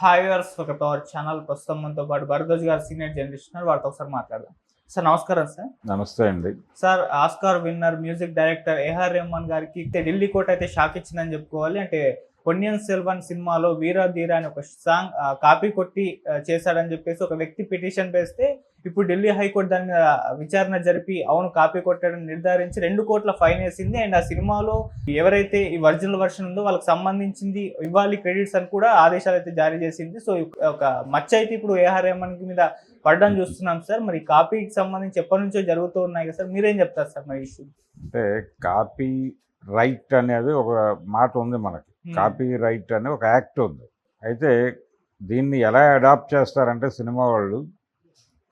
Hi viewers ఒక power channel ప్రస్తుతం మనతో పాటు భరద్వాజ్ గారు సీనియర్ జర్నలిస్ట్ ఉన్నారు. వారితో ఒకసారి మాట్లాడదాం. సార్ నమస్కారం సార్. నమస్తే అండి. Sir Oscar winner music director A R Rahman గారికి ఢిల్లీ కోట అయితే షాక్ ఇచ్చిందని చెప్పుకోవాలి. అంటే పొన్నియన్ సెల్వన్ సినిమాలో వీరా ధీరా అని ఒక సాంగ్ కాపీ కొట్టి చేశాడని చెప్పేసి ఒక వ్యక్తి పిటిషన్ వేస్తే ఇప్పుడు ఢిల్లీ హైకోర్టు దాని మీద విచారణ జరిపి అవును కాపీ కొట్టాడని నిర్ధారించి రెండు కోట్ల ఫైన్ వేసింది. అండ్ ఆ సినిమాలో ఎవరైతే ఈ ఒరిజినల్ వర్షన్ ఉందో వాళ్ళకి సంబంధించింది ఇవ్వాలి క్రెడిట్స్ అని కూడా ఆదేశాలు అయితే జారీ చేసింది. సో ఒక మచ్చ అయితే ఇప్పుడు ఏఆర్ రెహమాన్ మీద పడడం చూస్తున్నాం సార్. మరి కాపీకి సంబంధించి ఎప్పటి నుంచో జరుగుతూ ఉన్నాయి కదా సార్ మీరేం చెప్తారు సార్ మరి ఇష్యూ అంటే కాపీ రైట్ అనేది ఒక మాట ఉంది మనకి. కాపీ రైట్ అనే ఒక యాక్ట్ ఉంది. అయితే దీన్ని ఎలా అడాప్ట్ చేస్తారంటే సినిమా వాళ్ళు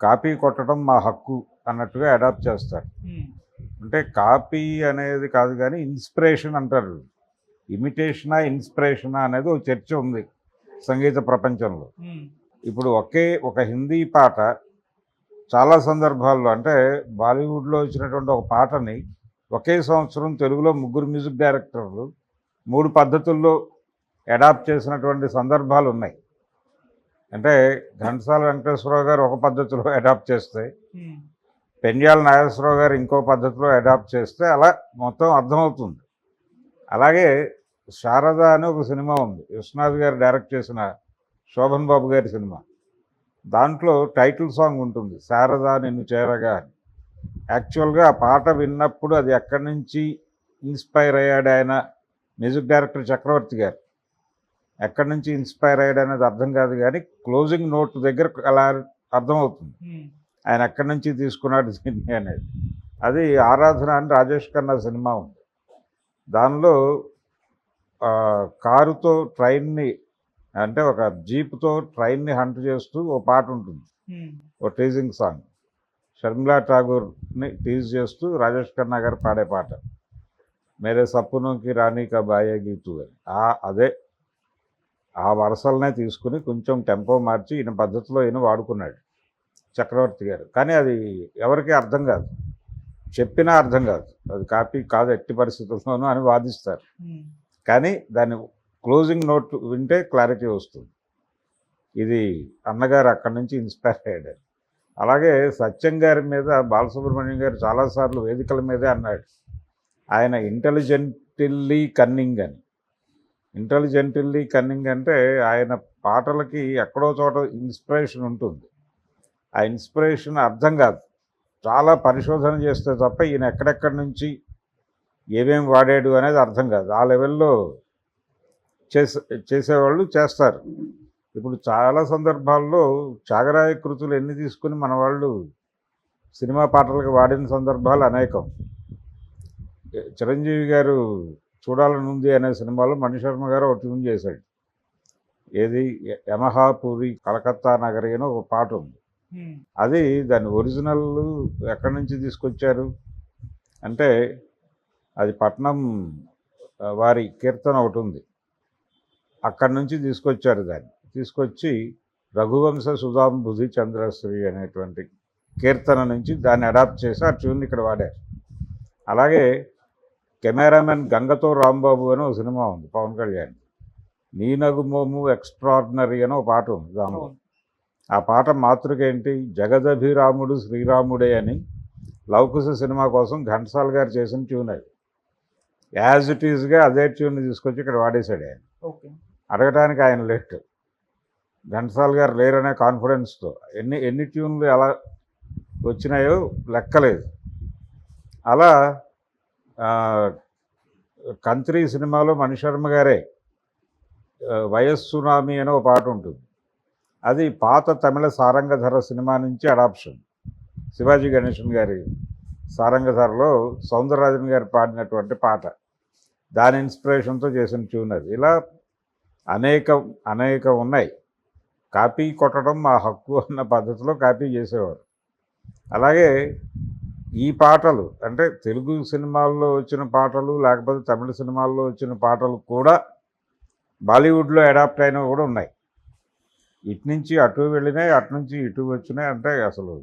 కాపీ కొట్టడం మా హక్కు అన్నట్టుగా అడాప్ట్ చేస్తారు. అంటే కాపీ అనేది కాదు కానీ ఇన్స్పిరేషన్ అంటారు. ఇమిటేషనా ఇన్స్పిరేషనా అనేది ఒక చర్చ ఉంది సంగీత ప్రపంచంలో. ఇప్పుడు ఒకే ఒక హిందీ పాట చాలా సందర్భాల్లో అంటే బాలీవుడ్లో వచ్చినటువంటి ఒక పాటని ఒకే సంవత్సరం తెలుగులో ముగ్గురు మ్యూజిక్ డైరెక్టర్లు మూడు పద్ధతుల్లో అడాప్ట్ చేసినటువంటి సందర్భాలు ఉన్నాయి. అంటే ఘంటసాల వెంకటేశ్వరరావు గారు ఒక పద్ధతిలో అడాప్ట్ చేస్తే పెండ్యాల నాగేశ్వరరావు గారు ఇంకో పద్ధతిలో అడాప్ట్ చేస్తే అలా మొత్తం అర్థమవుతుంది. అలాగే శారద అని ఒక సినిమా ఉంది. విశ్వనాథ్ గారు డైరెక్ట్ చేసిన శోభన్ బాబు గారి సినిమా. దాంట్లో టైటిల్ సాంగ్ ఉంటుంది శారద నిన్ను చేరగా అని. యాక్చువల్గా ఆ పాట విన్నప్పుడు అది ఎక్కడి నుంచి ఇన్స్పైర్ అయ్యాడు ఆయన? మ్యూజిక్ డైరెక్టర్ చక్రవర్తి గారు. ఎక్కడి నుంచి ఇన్స్పైర్ అయ్యాడు అనేది అర్థం కాదు కానీ క్లోజింగ్ నోట్ దగ్గర అలా అర్థమవుతుంది. ఆయన ఎక్కడి నుంచి తీసుకున్నాడు దీన్ని అనేది. అది ఆరాధన అని రాజేష్ ఖన్నా సినిమా ఉంది. దానిలో కారుతో ట్రైన్ని అంటే ఒక జీప్తో ట్రైన్ని హంట్ చేస్తూ ఓ పాట ఉంటుంది. ఓ టీజింగ్ సాంగ్. షర్మిలా ఠాగూర్ని టీజ్ చేస్తూ రాజేష్ ఖన్నా గారు పాడే పాట. మేరే సప్పునుకి రాణి బాయే గీతు అని ఆ అదే ఆ వరసలనే తీసుకుని కొంచెం టెంపో మార్చి ఈయన పద్ధతిలో ఈయన వాడుకున్నాడు చక్రవర్తి గారు కానీ అది ఎవరికీ అర్థం కాదు చెప్పినా అర్థం కాదు అది కాపీ కాదు ఎట్టి పరిస్థితుల్లోనూ అని వాదిస్తారు కానీ దాని క్లోజింగ్ నోట్ వింటే క్లారిటీ వస్తుంది ఇది అన్నగారు అక్కడి నుంచి ఇన్స్పైర్ అయ్యాడు అలాగే సత్యం గారి మీద బాలసుబ్రహ్మణ్యం గారు చాలాసార్లు వేదికల మీదే అన్నాడు. ఆయన ఇంటెలిజెంటిల్లీ కన్నింగ్ అని. ఇంటెలిజెంటిల్లీ కన్నింగ్ అంటే ఆయన పాటలకి ఎక్కడో చోట ఇన్స్పిరేషన్ ఉంటుంది. ఆ ఇన్స్పిరేషన్ అర్థం కాదు. చాలా పరిశోధన చేస్తే తప్ప ఈయన ఎక్కడెక్కడి నుంచి ఏమేం వాడాడు అనేది అర్థం కాదు. ఆ లెవెల్లో చేసే చేసేవాళ్ళు చేస్తారు. ఇప్పుడు చాలా సందర్భాల్లో త్యాగరాయ కృతులు ఎన్ని తీసుకుని మన వాళ్ళు సినిమా పాటలకు వాడిన సందర్భాలు అనేకం. చిరంజీవి గారు చూడాలని ఉంది అనే సినిమాలో మణిశర్మ గారు ఒక ట్యూన్ చేశాడు. ఏది? యమహాపూరి కలకత్తా నగరి అని ఒక పాట ఉంది. అది దాని ఒరిజినల్ ఎక్కడి నుంచి తీసుకొచ్చారు? అంటే అది పట్నం వారి కీర్తన ఒకటి ఉంది. అక్కడి నుంచి తీసుకొచ్చారు దాన్ని. తీసుకొచ్చి రఘువంశ సుధాంబుధి చంద్రశ్రీ అనేటువంటి కీర్తన నుంచి దాన్ని అడాప్ట్ చేసి ఆ ట్యూన్ ఇక్కడ వాడారు. అలాగే కెమెరామెన్ గంగతో రాంబాబు అని ఒక సినిమా ఉంది పవన్ కళ్యాణ్. నీ నగుమోము ఎక్స్ట్రాడినరీ అని ఒక పాట ఉంది దానిలో ఆ పాట మాతృక ఏంటి? జగదభిరాముడు శ్రీరాముడే అని లవకుశ సినిమా కోసం ఘంటసాల గారు చేసిన ట్యూన్ అది. యాజ్ ఇట్ ఈజ్గా అదే ట్యూన్ తీసుకొచ్చి ఇక్కడ వాడేశాడు ఆయన. అడగటానికి ఆయన లేట్. ఘంటసాల గారు లేరనే కాన్ఫిడెన్స్తో ఎన్ని ఎన్ని ట్యూన్లు ఎలా వచ్చినాయో లెక్కలేదు. అలా కంత్రి సినిమాలో మణిశర్మ గారే ఆ, వయస్సునామి అనే ఒక పాట ఉంటుంది. అది పాత తమిళ సారంగధర సినిమా నుంచి అడాప్షన్. శివాజీ గణేషన్ గారి సారంగధరలో సౌందరరాజన్ గారు పాడినటువంటి పాట. దాని ఇన్స్పిరేషన్తో చేసిన ట్యూన్ అది. ఇలా అనేక అనేక ఉన్నాయి. కాపీ కొట్టడం మా హక్కు అన్న పద్ధతిలో కాపీ చేసేవారు. అలాగే ఈ పాటలు అంటే తెలుగు సినిమాల్లో వచ్చిన పాటలు లేకపోతే తమిళ సినిమాల్లో వచ్చిన పాటలు కూడా బాలీవుడ్లో అడాప్ట్ అయినవి కూడా ఉన్నాయి. ఇటు నుంచి అటు వెళ్ళినాయి అటు నుంచి ఇటు వచ్చినాయి. అంటే అసలు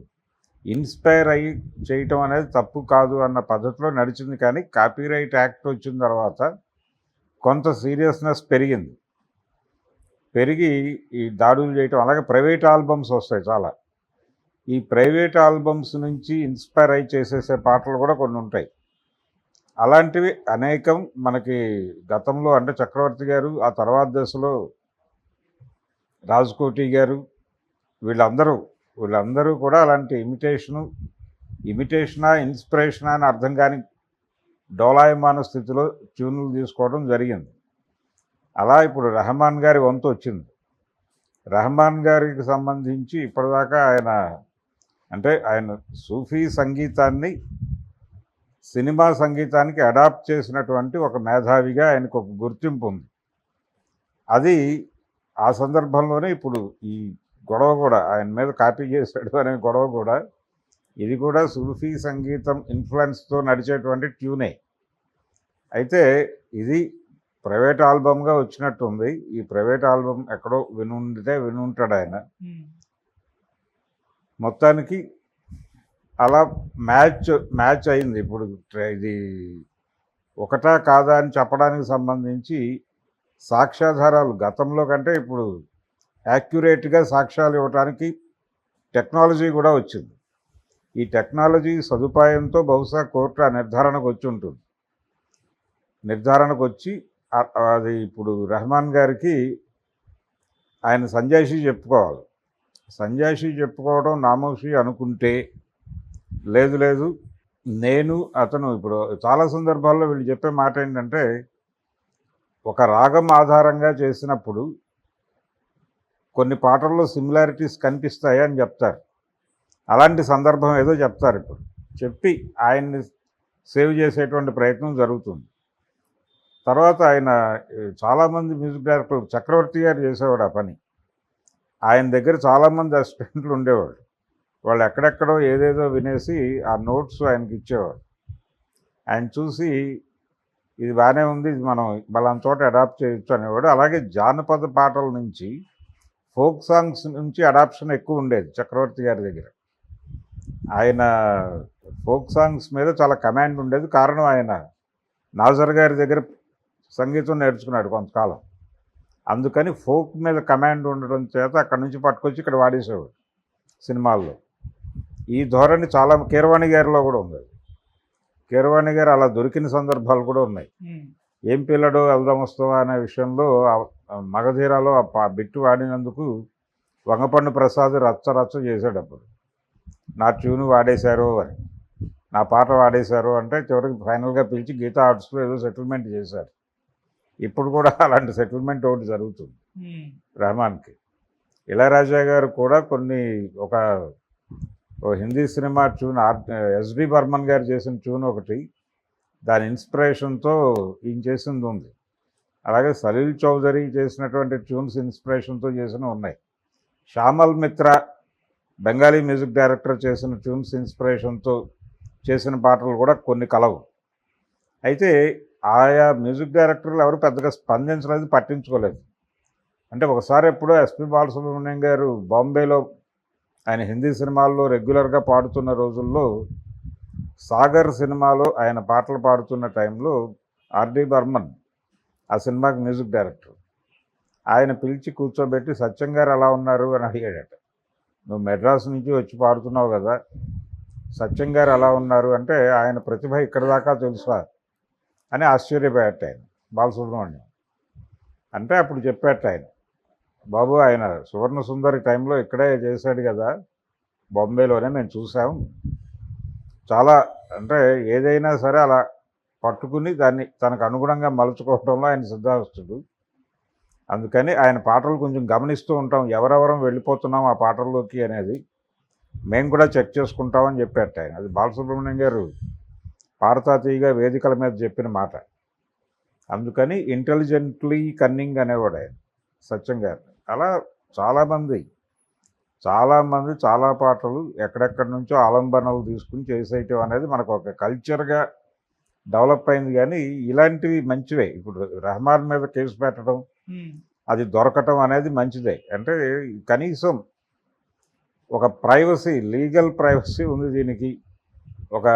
ఇన్స్పైర్ అయ్యి చేయటం అనేది తప్పు కాదు అన్న పద్ధతిలో నడిచింది. కానీ కాపీరైట్ యాక్ట్ వచ్చిన తర్వాత కొంత సీరియస్నెస్ పెరిగింది. పెరిగి ఈ దాడులు చేయటం అలాగే ప్రైవేట్ ఆల్బమ్స్ వస్తాయి చాలా. ఈ ప్రైవేట్ ఆల్బమ్స్ నుంచి ఇన్స్పైర్ అయి చేసేసే పాటలు కూడా కొన్ని ఉంటాయి. అలాంటివి అనేకం మనకి గతంలో అంటే చక్రవర్తి గారు ఆ తర్వాత దశలో రాజ్కోటి గారు వీళ్ళందరూ వీళ్ళందరూ కూడా అలాంటి ఇమిటేషను ఇమిటేషనా ఇన్స్పిరేషనా అని అర్థం కాని డోలాయమాన స్థితిలో ట్యూన్లు తీసుకోవడం జరిగింది. అలా ఇప్పుడు రెహమాన్ గారి వంతు వచ్చింది. రెహమాన్ గారికి సంబంధించి ఇప్పటిదాకా ఆయన అంటే ఆయన సూఫీ సంగీతాన్ని సినిమా సంగీతానికి అడాప్ట్ చేసినటువంటి ఒక మేధావిగా ఆయనకు ఒక గుర్తింపు ఉంది. అది ఆ సందర్భంలోనే ఇప్పుడు ఈ గొడవ కూడా ఆయన మీద కాపీ చేశాడు అనే గొడవ కూడా ఇది కూడా సూఫీ సంగీతం ఇన్ఫ్లుయెన్స్తో నడిచేటువంటి ట్యూనే. అయితే ఇది ప్రైవేట్ ఆల్బమ్గా వచ్చినట్టుంది. ఈ ప్రైవేట్ ఆల్బమ్ ఎక్కడో వినుండితే వినుంటాడు ఆయన. మొత్తానికి అలా మ్యాచ్ మ్యాచ్ అయింది. ఇప్పుడు ఇది ఒకటా కాదా అని చెప్పడానికి సంబంధించి సాక్ష్యాధారాలు గతంలో కంటే ఇప్పుడు యాక్యురేట్గా సాక్ష్యాలు ఇవ్వడానికి టెక్నాలజీ కూడా వచ్చింది. ఈ టెక్నాలజీ సదుపాయంతో బహుశా కోర్టు ఆ నిర్ధారణకు వచ్చి ఉంటుంది. నిర్ధారణకు వచ్చి అది ఇప్పుడు రెహమాన్ గారికి ఆయన సంజాయిషి చెప్పుకోవాలి. సంజాయిషి చెప్పుకోవడం నామోషి అనుకుంటే లేదు లేదు. నేను అతను ఇప్పుడు చాలా సందర్భాల్లో వీళ్ళు చెప్పే మాట ఏంటంటే ఒక రాగం ఆధారంగా చేసినప్పుడు కొన్ని పాటల్లో సిమిలారిటీస్ కనిపిస్తాయి అని చెప్తారు. అలాంటి సందర్భం ఏదో చెప్తారు ఇప్పుడు. చెప్పి ఆయన్ని సేవ్ చేసేటువంటి ప్రయత్నం జరుగుతుంది. తర్వాత ఆయన చాలామంది మ్యూజిక్ డైరెక్టర్ చక్రవర్తి గారు చేసేవాడు ఆ పని. ఆయన దగ్గర చాలామంది అసిస్టెంట్లు ఉండేవాళ్ళు. వాళ్ళు ఎక్కడెక్కడో ఏదేదో వినేసి ఆ నోట్స్ ఆయనకి ఇచ్చేవారు. ఆయన చూసి ఇది బాగానే ఉంది ఇది మనం బలం చోట అడాప్ట్ చేయొచ్చు అనేవాడు. అలాగే జానపద పాటల నుంచి ఫోక్ సాంగ్స్ నుంచి అడాప్షన్ ఎక్కువ ఉండేది చక్రవర్తి గారి దగ్గర. ఆయన ఫోక్ సాంగ్స్ మీద చాలా కమాండ్ ఉండేది. కారణం ఆయన నాజర్ గారి దగ్గర సంగీతం నేర్చుకున్నాడు కొంతకాలం. అందుకని ఫోక్ మీద కమాండ్ ఉండడం చేత అక్కడ నుంచి పట్టుకొచ్చి ఇక్కడ వాడేసేవాడు సినిమాల్లో. ఈ ధోరణి చాలా కీరవాణి గారిలో కూడా ఉంది కీరవాణి గారు అలా దొరికిన సందర్భాలు కూడా ఉన్నాయి. ఏం పిల్లడు వెళ్దాం వస్తావా అనే విషయంలో మగధీరాలో ఆ బిట్టు వాడినందుకు వంగపండు ప్రసాద్ రచ్చ రచ్చ చేశాడు అప్పుడు. నా ట్యూన్ వాడేశారు అని. నా పాట వాడేశారు అంటే చివరికి ఫైనల్గా పిలిచి గీతా ఆర్ట్స్లో ఏదో సెటిల్మెంట్ చేశారు. ఇప్పుడు కూడా అలాంటి సెటిల్మెంట్ ఒకటి జరుగుతుంది. రెహమాన్కి ఇళయరాజా గారు కూడా కొన్ని ఒక Hindi cinema tune or S D Burman గారు చేసిన ట్యూన్ ఒకటి దాని ఇన్స్పిరేషన్తో ఈయన చేసింది ఉంది. అలాగే సలీల్ చౌదరి చేసినటువంటి ట్యూన్స్ ఇన్స్పిరేషన్తో చేసిన ఉన్నాయి. శ్యామల్ మిత్ర బెంగాలీ మ్యూజిక్ డైరెక్టర్ చేసిన ట్యూన్స్ ఇన్స్పిరేషన్తో చేసిన పాటలు కూడా కొన్ని కలవు. అయితే ఆయా మ్యూజిక్ డైరెక్టర్లు ఎవరు పెద్దగా స్పందించలేదు పట్టించుకోలేదు. అంటే ఒకసారి ఎప్పుడో ఎస్పి బాలసుబ్రహ్మణ్యం గారు బాంబేలో ఆయన హిందీ సినిమాల్లో రెగ్యులర్గా పాడుతున్న రోజుల్లో సాగర్ సినిమాలో ఆయన పాటలు పాడుతున్న టైంలో ఆర్డి బర్మన్ ఆ సినిమాకి మ్యూజిక్ డైరెక్టర్ ఆయన పిలిచి కూర్చోబెట్టి సత్యం గారు ఎలా ఉన్నారు అని అడిగాడట. నువ్వు మెడ్రాస్ నుంచి వచ్చి పాడుతున్నావు కదా సత్యం గారు ఎలా ఉన్నారు? అంటే ఆయన ప్రతిభ ఇక్కడ దాకా తెలుసా? అని ఆశ్చర్యపోయాట ఆయన బాలసుబ్రహ్మణ్యం. అంటే అప్పుడు చెప్పాట ఆయన బాబు ఆయన సువర్ణ సుందరి టైంలో ఇక్కడే చేశాడు కదా బాంబేలోనే మేము చూసాం. చాలా అంటే ఏదైనా సరే అలా పట్టుకుని దాన్ని తనకు అనుగుణంగా మలుచుకోవడంలో ఆయన సిద్ధాస్తుడు అందుకని ఆయన పాటలు కొంచెం గమనిస్తూ ఉంటాం ఎవరెవరం వెళ్ళిపోతున్నాం ఆ పాటల్లోకి అనేది. మేము కూడా చెక్ చేసుకుంటామని చెప్పారట ఆయన. అది బాలసుబ్రహ్మణ్యం గారు పారతాతీయగా వేదికల మీద చెప్పిన మాట. అందుకని ఇంటెలిజెంట్లీ కన్నింగ్ అనేవాడు ఆయన సత్యం గారు. అలా చాలామంది చాలామంది చాలా పాటలు ఎక్కడెక్కడి నుంచో ఆలంబనలు తీసుకుని చేసేయటం అనేది మనకు ఒక కల్చర్గా డెవలప్ అయింది కానీ ఇలాంటివి మంచివే. ఇప్పుడు రెహమాన్ మీద కేసు పెట్టడం అది దొరకటం అనేది మంచిదే. అంటే కనీసం ఒక ప్రైవసీ లీగల్ ప్రైవసీ ఉంది దీనికి. ఒక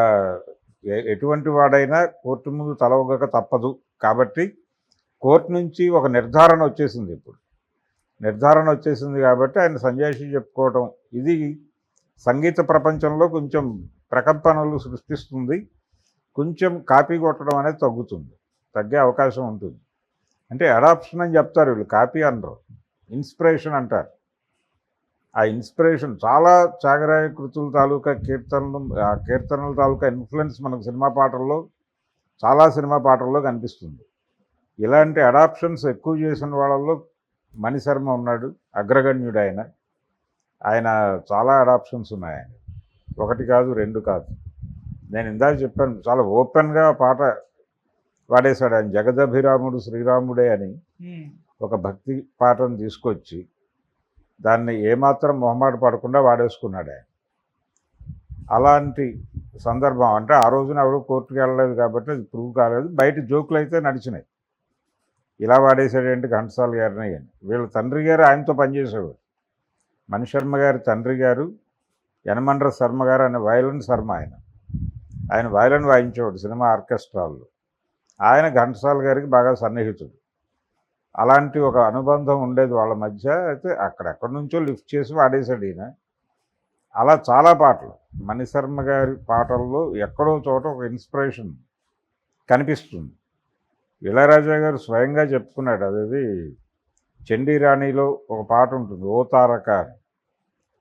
ఎటువంటి వాడైనా కోర్టు ముందు తలవగక తప్పదు. కాబట్టి కోర్టు నుంచి ఒక నిర్ధారణ వచ్చేసింది ఇప్పుడు. నిర్ధారణ వచ్చేసింది కాబట్టి ఆయన సంజాయిషి చెప్పుకోవటం. ఇది సంగీత ప్రపంచంలో కొంచెం ప్రకంపనలు సృష్టిస్తుంది. కొంచెం కాపీ కొట్టడం అనేది తగ్గుతుంది. తగ్గే అవకాశం ఉంటుంది. అంటే అడాప్షన్ అని చెప్తారు వీళ్ళు. కాపీ అనరు. ఇన్స్పిరేషన్ అంటారు. ఆ ఇన్స్పిరేషన్. చాలా చాగరాయ కృతుల తాలూకా కీర్తనలు ఆ కీర్తనల తాలూకా ఇన్ఫ్లుయెన్స్ మనకు సినిమా పాటల్లో చాలా సినిమా పాటల్లో కనిపిస్తుంది. ఇలాంటి అడాప్షన్స్ ఎక్కువ చేసిన వాళ్ళల్లో మణిశర్మ ఉన్నాడు అగ్రగణ్యుడు ఆయన ఆయన చాలా అడాప్షన్స్ ఉన్నాయి ఆయన ఒకటి కాదు రెండు కాదు. నేను ఇందాక చెప్పాను చాలా ఓపెన్గా పాట వాడేశాడు ఆయన జగదభిరాముడు శ్రీరాముడే అని ఒక భక్తి పాటను తీసుకొచ్చి దాన్ని ఏమాత్రం మొహమాట పడకుండా వాడేసుకున్నాడు ఆయన. అలాంటి సందర్భం అంటే ఆ రోజున ఎవడు కోర్టుకు వెళ్ళలేదు కాబట్టి అది ప్రూవ్ కాలేదు. బయట జోకులు అయితే నడిచినాయి. ఇలా వాడేసాడేంటి ఘంటసాల గారిని అని. వీళ్ళ తండ్రి గారు ఆయనతో పనిచేసేవాడు మణిశర్మ గారి తండ్రి గారు యనమండ్ర శర్మ గారు అనే వయలిన్ శర్మ ఆయన. ఆయన వయలిన్ వాయించేవాడు సినిమా ఆర్కెస్ట్రాల్లో. ఆయన ఘంటసాల గారికి బాగా సన్నిహితుడు. అలాంటి ఒక అనుబంధం ఉండేది వాళ్ళ మధ్య. అయితే అక్కడెక్కడి నుంచో లిఫ్ట్ చేసి వాడేశాడు ఈయన. అలా చాలా పాటలు. మణిశర్మ గారి పాటల్లో ఎక్కడో చోట ఒక ఇన్స్పిరేషన్ కనిపిస్తుంది. ఇళయరాజా గారు స్వయంగా చెప్పుకున్నాడు. అదేది చండీరాణిలో ఒక పాట ఉంటుంది ఓ తారక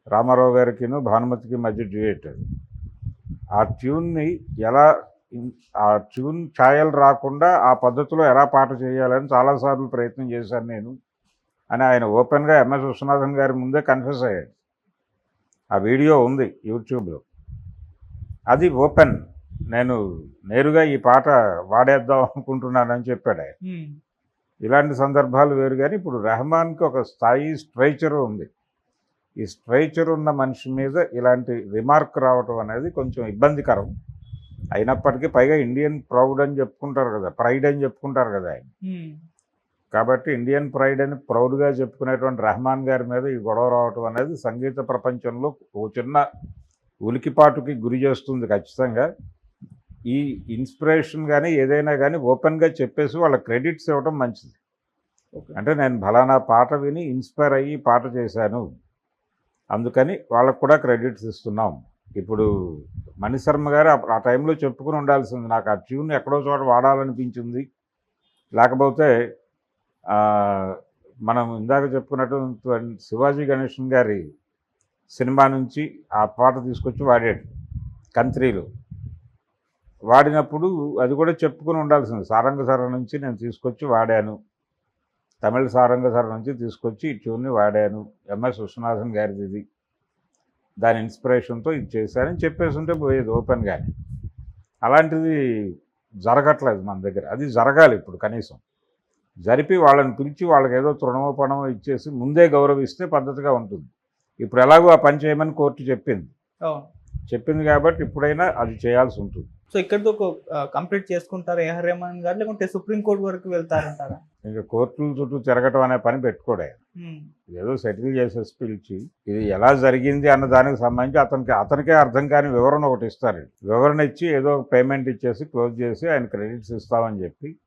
రామారావు గారికిను భానుమతికి మధ్య డ్యూయేట్ అది. ఆ ట్యూన్ని ఎలా ఆ ట్యూన్ ఛాయలు రాకుండా ఆ పద్ధతిలో ఎలా పాట చేయాలని చాలాసార్లు ప్రయత్నం చేశాను నేను. అని ఆయన ఓపెన్గా ఎంఎస్ విశ్వనాథన్ గారి ముందే కన్ఫ్యూజ్ అయ్యాడు. ఆ వీడియో ఉంది యూట్యూబ్లో. అది ఓపెన్. నేను నేరుగా ఈ పాట వాడేద్దాం అనుకుంటున్నానని చెప్పాడు ఆయన. ఇలాంటి సందర్భాలు వేరు కానీ ఇప్పుడు రెహమాన్కి ఒక స్థాయి స్ట్రైచర్ ఉంది. ఈ స్ట్రైచర్ ఉన్న మనిషి మీద ఇలాంటి రిమార్క్ రావటం అనేది కొంచెం ఇబ్బందికరం. అయినప్పటికీ పైగా ఇండియన్ ప్రౌడ్ అని చెప్పుకుంటారు కదా ప్రైడ్ అని చెప్పుకుంటారు కదా ఆయన. కాబట్టి ఇండియన్ ప్రైడ్ అని ప్రౌడ్గా చెప్పుకునేటువంటి రెహమాన్ గారి మీద ఈ గొడవ రావటం అనేది సంగీత ప్రపంచంలో ఒక చిన్న ఉలికిపాటుకి గురి చేస్తుంది ఖచ్చితంగా. ఈ ఇన్స్పిరేషన్ కానీ ఏదైనా కానీ ఓపెన్గా చెప్పేసి వాళ్ళ క్రెడిట్స్ ఇవ్వడం మంచిది. అంటే నేను ఫలానా పాట విని ఇన్స్పైర్ అయ్యి పాట చేశాను. అందుకని వాళ్ళకు కూడా క్రెడిట్స్ ఇస్తున్నాం. ఇప్పుడు మణిశర్మ గారు ఆ- టైంలో చెప్పుకుని ఉండాల్సింది నాకు ఆ ట్యూన్ ఎక్కడో చోట వాడాలనిపించింది. లేకపోతే మనం ఇందాక చెప్పుకున్నట్టు శివాజీ గణేషన్ గారి సినిమా నుంచి ఆ పాట తీసుకొచ్చి వాడాడు కంత్రీలో. వాడినప్పుడు అది కూడా చెప్పుకుని ఉండాల్సింది. సారంగ సర నుంచి నేను తీసుకొచ్చి వాడాను. తమిళ సారంగ సర నుంచి తీసుకొచ్చి ఈ ట్యూన్ని వాడాను. ఎంఎస్ విశ్వనాథన్ గారిది ఇది. దాని ఇన్స్పిరేషన్తో ఇది చేశానని చెప్పేసి ఉంటే పోయేది ఓపెన్గానే. అలాంటిది జరగట్లేదు మన దగ్గర. అది జరగాలి ఇప్పుడు కనీసం. జరిపి వాళ్ళని పిలిచి వాళ్ళకి ఏదో తృణమో పణమో ఇచ్చేసి ముందే గౌరవిస్తే పద్ధతిగా ఉంటుంది. ఇప్పుడు ఎలాగో ఆ పని చేయమని కోర్టు చెప్పింది. చెప్పింది కాబట్టి ఇప్పుడైనా అది చేయాల్సి ఉంటుంది. సో ఇక్కడితో కంప్లీట్ చేసుకుంటారా ఏఆర్ రెహమాన్ గారు? లేకుంటే సుప్రీంకోర్టు వరకు వెళ్తారంటారా? ఇంకా కోర్టుల చుట్టూ తిరగటం అనే పని పెట్టుకోడే. ఏదో సెటిల్ చేసేసి పిలిచి ఇది ఎలా జరిగింది అన్న దానికి సంబంధించి అతనికి అతనికే అర్థం కాని వివరణ ఒకటి ఇస్తారు. వివరణ ఇచ్చి ఏదో పేమెంట్ ఇచ్చేసి క్లోజ్ చేసి ఆయన క్రెడిట్స్ ఇస్తామని చెప్పి